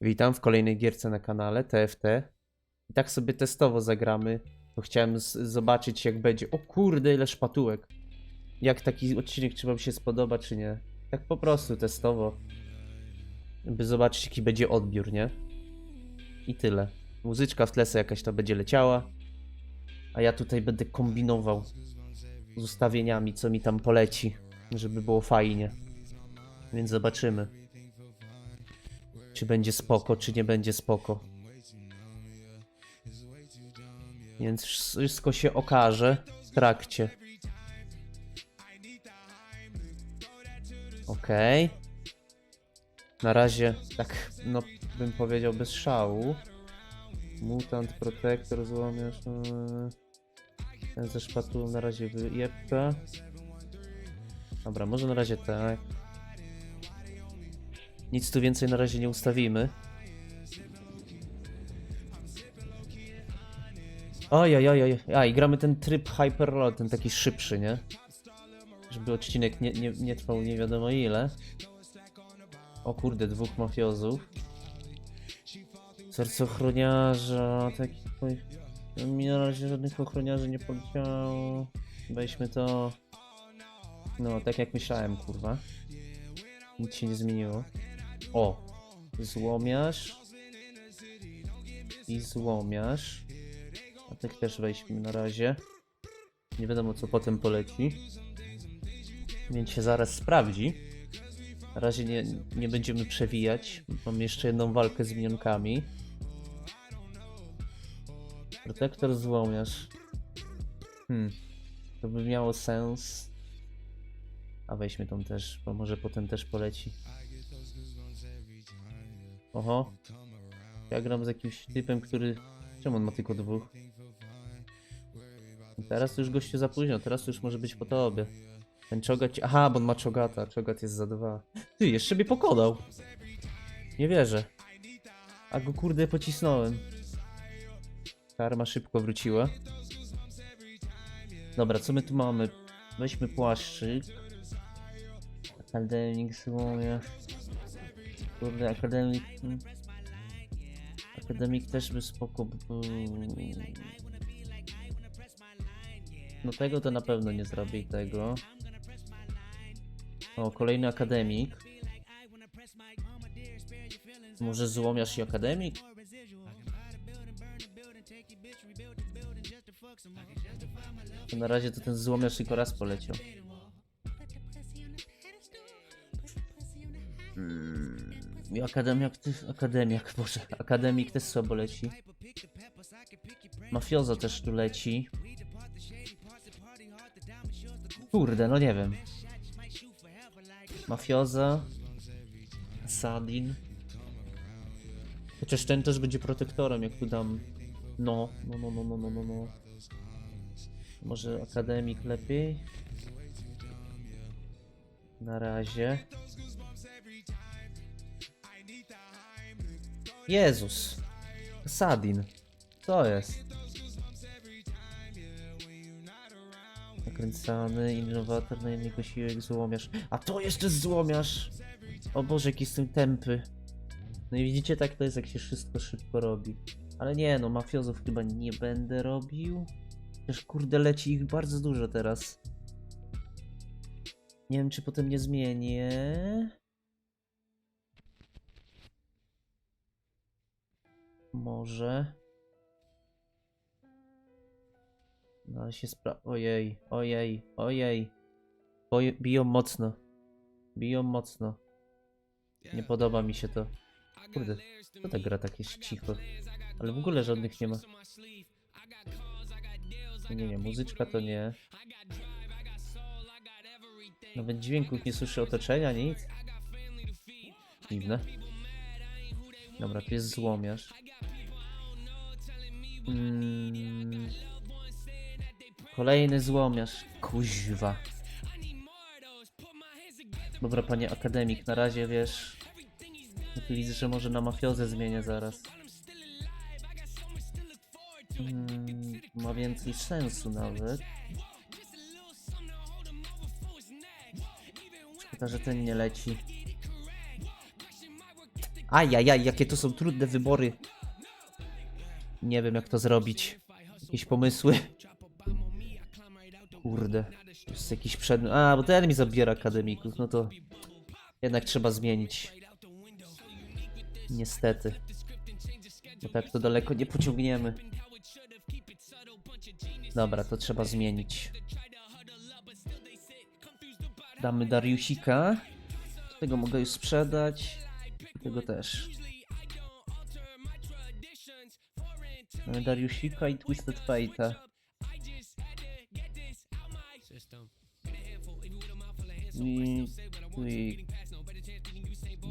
Witam w kolejnej gierce na kanale TFT. I tak sobie testowo zagramy, bo chciałem zobaczyć jak będzie. O kurde, ile szpatułek. Jak taki odcinek czy wam się spodoba, czy nie. Tak po prostu testowo. By zobaczyć jaki będzie odbiór, nie? I tyle. Muzyczka w tle jakaś to będzie leciała. A ja tutaj będę kombinował z ustawieniami, co mi tam poleci, żeby było fajnie. Więc zobaczymy. Czy będzie spoko, czy nie będzie spoko. Więc wszystko się okaże w trakcie. Okej. Na razie, tak, no, bym powiedział bez szału. Mutant, Protector, złomiesz. Yy. Ten ze szpatułą na razie wyjebka. Dobra, może na razie tak. Nic tu więcej na razie nie ustawimy. Oj, oj, oj, oj. A, i gramy ten tryb Hyperload, ten taki szybszy, nie? Żeby odcinek nie, nie, nie trwał nie wiadomo ile. O kurde, dwóch mafiozów. Serce ochroniarza, taki... Mi na razie żadnych ochroniarzy nie poleciało. Weźmy to... No, tak jak myślałem, kurwa. Nic się nie zmieniło. O! Złomiarz. I złomiarz. A tych też weźmy na razie. Nie wiadomo co potem poleci. Więc się zaraz sprawdzi. Na razie nie, nie będziemy przewijać. Mam jeszcze jedną walkę z minionkami. Protektor złomiarz. Hmm. To by miało sens. A weźmy tą też, bo może potem też poleci. Oho. Ja gram z jakimś typem, który... Czemu on ma tylko dwóch? Teraz już gościu za późno, teraz już może być po tobie. Ten czogat... Aha, bo on ma czogata, czogat jest za dwa. Ty, jeszcze mnie pokonał. Nie wierzę. A go kurde pocisnąłem. Karma szybko wróciła. Dobra, co my tu mamy? Weźmy płaszczyk. Akademik złomie. Kurde, akademik. hmm. Akademik też by spoko by był. No tego to na pewno nie zrobię tego. O, kolejny akademik. Może złomiasz i akademik? To na razie to ten złomiarz tylko raz poleciał. Mm, I akademiak, ty, akademiak, boże, akademik też słabo leci. Mafiozo też tu leci. Kurde, no nie wiem. Mafioza. Sadin. Chociaż ten też będzie protektorem, jak tu dam. No, no, no, no, no, no, no, no. Może akademik lepiej? Na razie. Jezus. Sadin. Co jest? Nakręcany, innowator, na jednego siłek, złomiarz. A to jeszcze złomiarz! O Boże, jaki jestem tępy. No i widzicie, tak to jest, jak się wszystko szybko robi. Ale nie, no mafiozów chyba nie będę robił. Chociaż kurde, leci ich bardzo dużo teraz. Nie wiem, czy potem nie zmienię. Może. No ale się spra... Ojej, ojej, ojej. Boję, biją mocno. Biją mocno. Nie podoba mi się to. Kurde, co ta gra tak jest cicho? Ale w ogóle żadnych nie ma. Nie, nie, muzyczka to nie. Nawet dźwięków nie słyszę otoczenia, nic. Dziwne. Dobra, tu jest złomiarz. Mm. Kolejny złomiarz. Kuźwa. Dobra, panie akademik, na razie wiesz. Widzę, że może na mafiozę zmienię zaraz. Mm, ma więcej sensu nawet. Szkoda, że ten nie leci. Ajajaj, jakie to są trudne wybory. Nie wiem jak to zrobić. Jakieś pomysły? Kurde. Jest jakiś przedmiot. A, bo ten mi zabiera akademików. No to jednak trzeba zmienić. Niestety. Bo tak to daleko nie pociągniemy. Dobra, to trzeba zmienić. Damy Dariusika. Tego mogę już sprzedać. Tego też. Mamy Dariusika i Twisted Fate'a. I... i...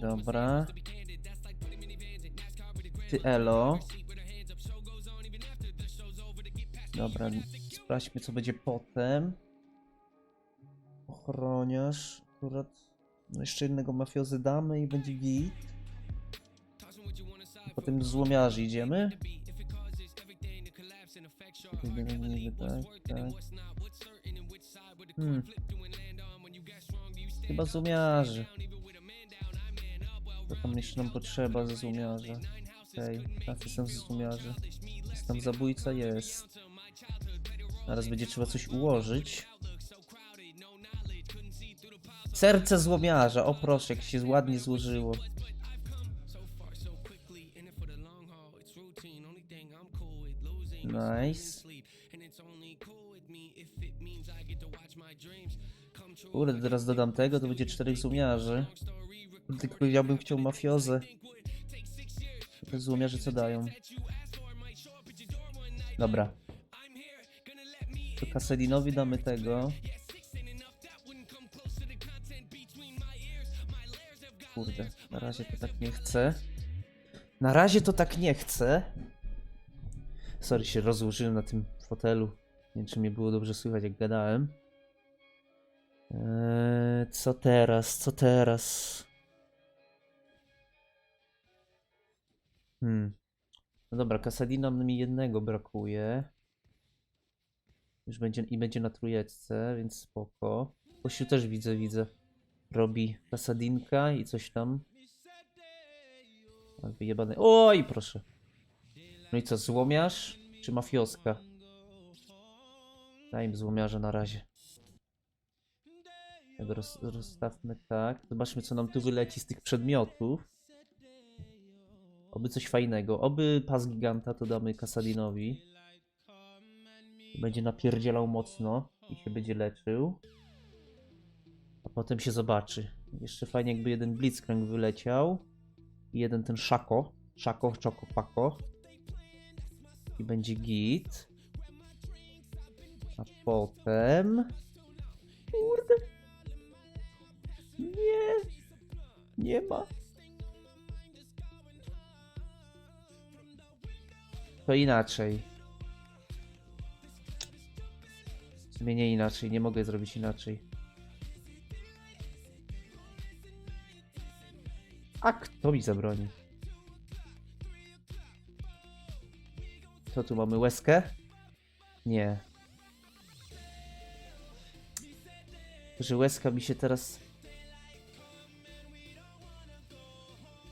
Dobra. Ty Elo. Dobra, sprawdźmy co będzie potem. Ochroniarz. Akurat. No jeszcze jednego mafiozy damy i będzie git. Potem złomiarzy idziemy. Tak, tak. Hmm. Chyba złomiarzy. To tam jeszcze nam potrzeba ze złomiarza. Okej, okay. są ze złomiarzy. Jest tam zabójca? Jest. Teraz będzie trzeba coś ułożyć. Serce złomiarza. O proszę, jak się ładnie złożyło. Nice. Kurde, teraz dodam tego, to będzie czterech złomiarzy. Tylko ja bym chciał mafiozę. Te co dają? Dobra. To Kaselinowi damy tego. Kurde, na razie to tak nie chcę. Na razie to tak nie chcę. Sorry, się rozłożyłem na tym fotelu. Nie wiem, czy mnie było dobrze słychać, jak gadałem. Eee, co teraz? Co teraz? Hmm. No dobra, Kasadina mi jednego brakuje. Już będzie i będzie na trójeczce, więc spoko. Kościół też widzę, widzę. Robi Kasadinka i coś tam. Wyjebany. Oj, proszę. No i co, złomiarz czy mafioska? Daj im złomiarza na razie. Roz, rozstawmy tak. Zobaczmy, co nam tu wyleci z tych przedmiotów. Oby coś fajnego. Oby pas giganta to damy Kasadinowi. Będzie napierdzielał mocno i się będzie leczył. A potem się zobaczy. Jeszcze fajnie jakby jeden Blitzcrank wyleciał. I jeden ten Szako. Szako, Czoko, Pako. I będzie git. A potem... Kurde. Nie. Nie ma. To inaczej. Zmienię inaczej, nie mogę zrobić inaczej. A kto mi zabroni? Co tu mamy? Łezkę? Nie. Że łezka mi się teraz...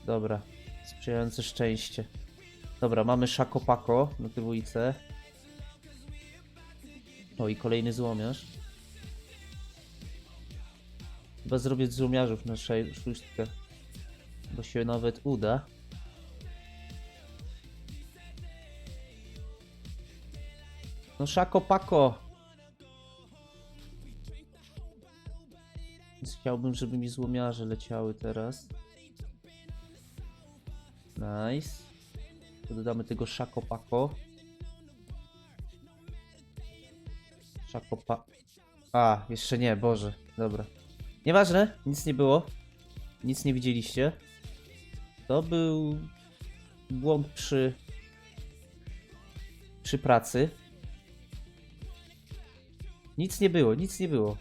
Dobra. Sprzyjające szczęście. Dobra, mamy szakopako na trójce. O i kolejny złomiarz. Chyba zrobię złomiarzów na szóstkę. Bo się nawet uda. No szakopako! Więc chciałbym, żeby mi złomiarze leciały teraz. Nice. Dodamy tego szakopako. Szakopa... A, jeszcze nie, Boże. Dobra. Nieważne, nic nie było. Nic nie widzieliście. To był błąd przy przy pracy. Nic nie było, nic nie było.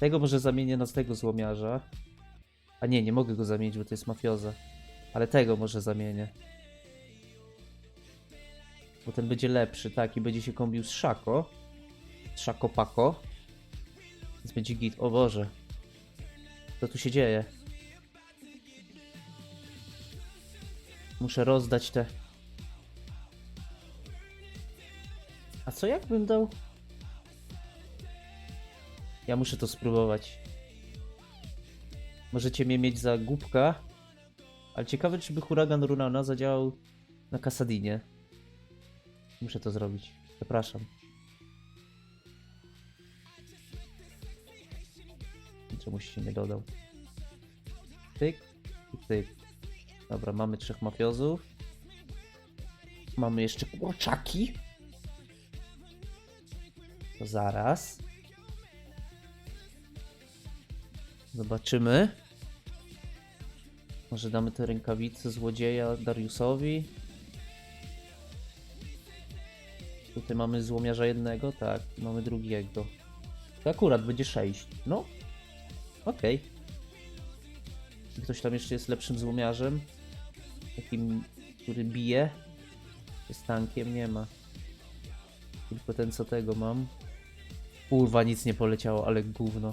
Tego może zamienię na tego złomiarza. A nie, nie mogę go zamienić, bo to jest mafioza. Ale tego może zamienię. Bo ten będzie lepszy, tak, i będzie się kombił z Szako. Z Szako Pako. Więc będzie git. O Boże. Co tu się dzieje? Muszę rozdać te. A co jakbym dał? Ja muszę to spróbować. Możecie mnie mieć za głupka, ale ciekawe, czy by huragan Runana zadziałał na Kasadinie. Muszę to zrobić. Przepraszam. Czemuś się nie dodał. Tyk i tyk. Dobra, mamy trzech mafiozów. Mamy jeszcze kurczaki. To zaraz. Zobaczymy. Może damy te rękawice złodzieja Dariusowi. Tutaj mamy złomiarza jednego, tak. Mamy drugiego. To akurat będzie sześć. No. Okej. Ktoś tam jeszcze jest lepszym złomiarzem? Takim, który bije? Z tankiem nie ma. Tylko ten co tego mam. Kurwa, nic nie poleciało, ale gówno.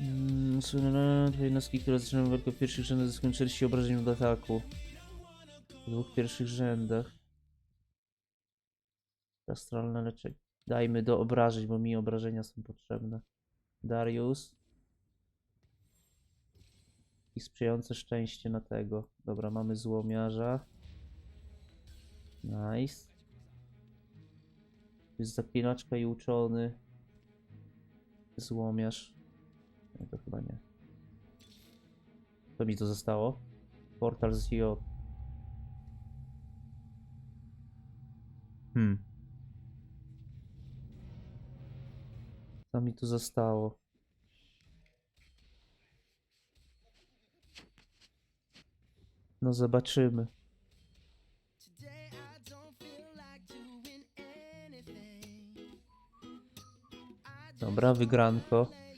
Mm, słynne jednostki, które zaczynają walkę w pierwszych rzędach zyskują 40 obrażeń od ataku. W dwóch pierwszych rzędach. Astralne leczenie. Dajmy do obrażeń, bo mi obrażenia są potrzebne. Darius. I sprzyjające szczęście na tego. Dobra, mamy złomiarza. Nice. Jest zaklinaczka i uczony. Złomiarz. Co mi to zostało? Portal z J. Hmm. Co mi tu zostało? No zobaczymy. Today I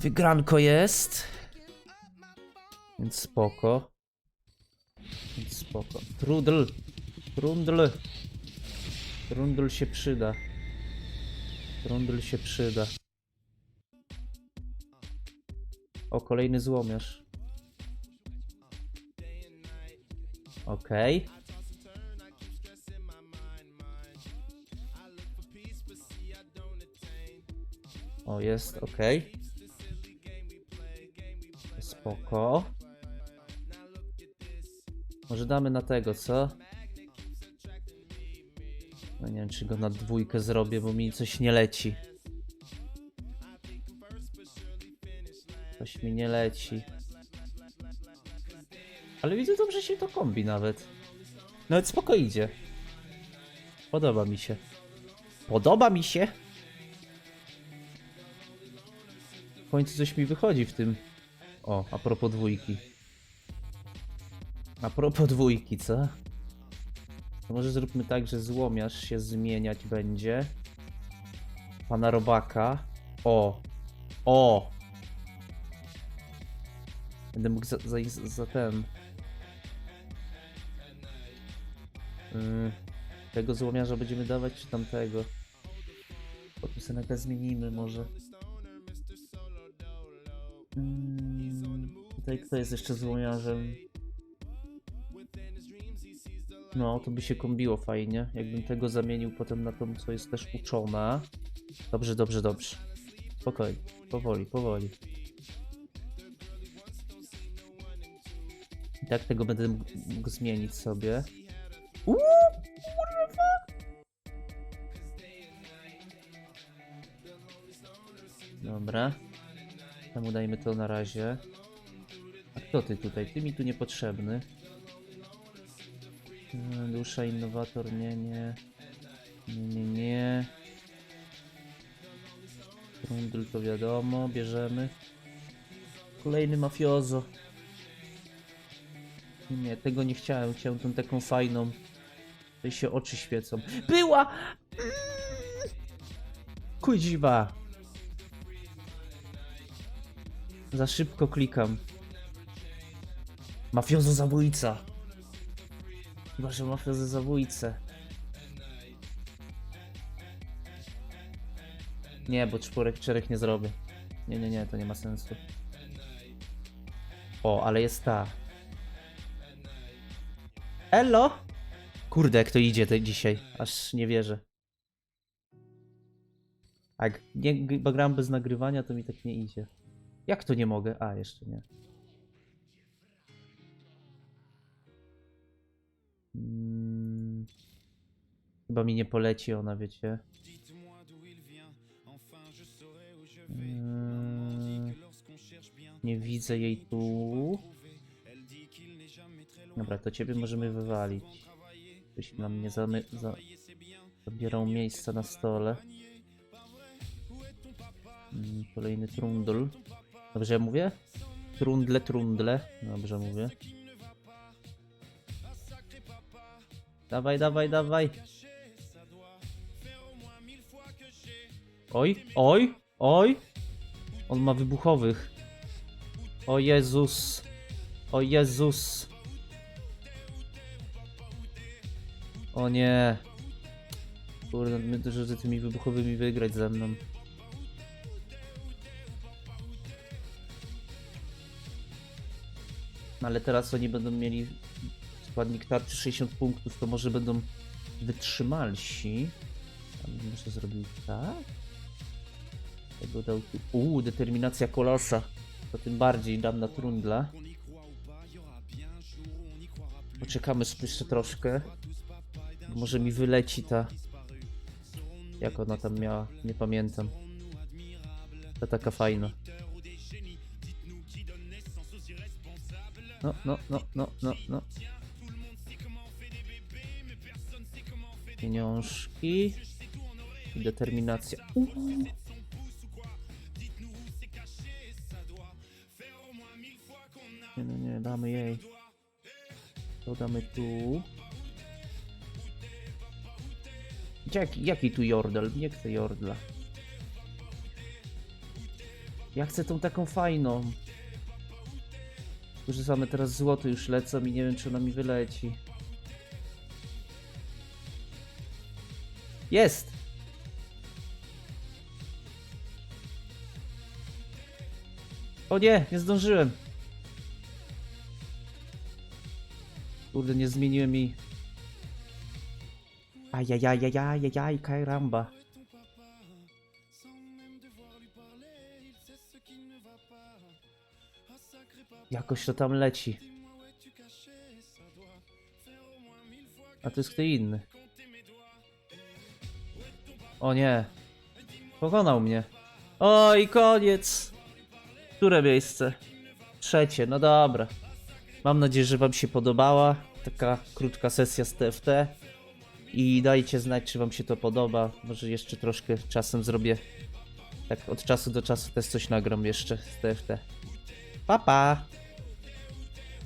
Wygranko jest. Więc spoko. Więc spoko. Trudl. Trundl. Trundl się przyda. Trundl się przyda. O, kolejny złomiarz. Okej. O, jest, okej. Spoko. Może damy na tego, co? No nie wiem, czy go na dwójkę zrobię, bo mi coś nie leci. Coś mi nie leci. Ale widzę dobrze się to kombi nawet. Nawet spoko idzie. Podoba mi się. Podoba mi się! W końcu coś mi wychodzi w tym. O, a propos dwójki. A propos dwójki, co? To może zróbmy tak, że złomiarz się zmieniać będzie. Pana robaka. O! O! Będę mógł za, za, za ten. Yy, tego złomiarza będziemy dawać, czy tamtego? Potem sobie zmienimy może. Mm, tutaj kto jest jeszcze złomiarzem? No, to by się kombiło fajnie. Jakbym tego zamienił potem na tą, co jest też uczona. Dobrze, dobrze, dobrze. Spokojnie, powoli, powoli. I tak tego będę mógł, mógł zmienić sobie. Uuu, kurwa! Dobra. Temu dajmy to na razie. Kto ty tutaj? Ty mi tu niepotrzebny. E, Dusza, innowator, nie, nie. Nie, nie, nie. Trundle to wiadomo, bierzemy. Kolejny mafiozo. Nie, tego nie chciałem. Chciałem tą taką fajną. Tutaj się oczy świecą. Była! Mm! Kuźwa! Za szybko klikam. Mafiozo zabójca. Chyba, że mafiozo zabójcę. Nie, bo czwórek, czterech nie zrobię. Nie, nie, nie, to nie ma sensu. O, ale jest ta. Elo! Kurde, jak to idzie to dzisiaj. Aż nie wierzę. A Jak nie bo gram bez nagrywania, to mi tak nie idzie. Jak to nie mogę? A, jeszcze nie. Mm. Chyba mi nie poleci ona, wiecie. Mm. Nie widzę jej tu. Dobra, to ciebie możemy wywalić. Byś nam nie za, zabierał miejsca na stole. Mm, Kolejny trundl. Dobrze mówię? Trundle, trundle. Dobrze mówię. Dawaj, dawaj, dawaj. Oj, oj, oj. On ma wybuchowych. O Jezus. O Jezus. O nie. Kurde, my że z tymi wybuchowymi wygrać ze mną. Ale teraz oni będą mieli składnik tarczy 60 punktów, to może będą wytrzymalsi. Muszę zrobić tak. Tego dał tu. Uuu, determinacja kolosa. To tym bardziej dam na trundla. Poczekamy jeszcze troszkę. Może mi wyleci ta. Jak ona tam miała? Nie pamiętam. Ta taka fajna. No, no, no, no, no, no. Pieniążki. I determinacja. Nie, no nie, damy jej. To damy tu. Jaki, jaki tu jordel? Nie chcę jordla. Ja chcę tą taką fajną. Tylko, teraz złoto już lecą i nie wiem, czy ona mi wyleci. Jest! O nie, nie zdążyłem. Kurde, nie zmieniłem jej. Ajajajajajajaj, karamba. Jakoś to tam leci. A to jest kto inny. O nie. Pokonał mnie. Oj, koniec. Które miejsce? Trzecie, no dobra. Mam nadzieję, że Wam się podobała taka krótka sesja z TFT. I dajcie znać, czy Wam się to podoba. Może jeszcze troszkę czasem zrobię. Tak od czasu do czasu też coś nagram jeszcze z TFT. Pa pa!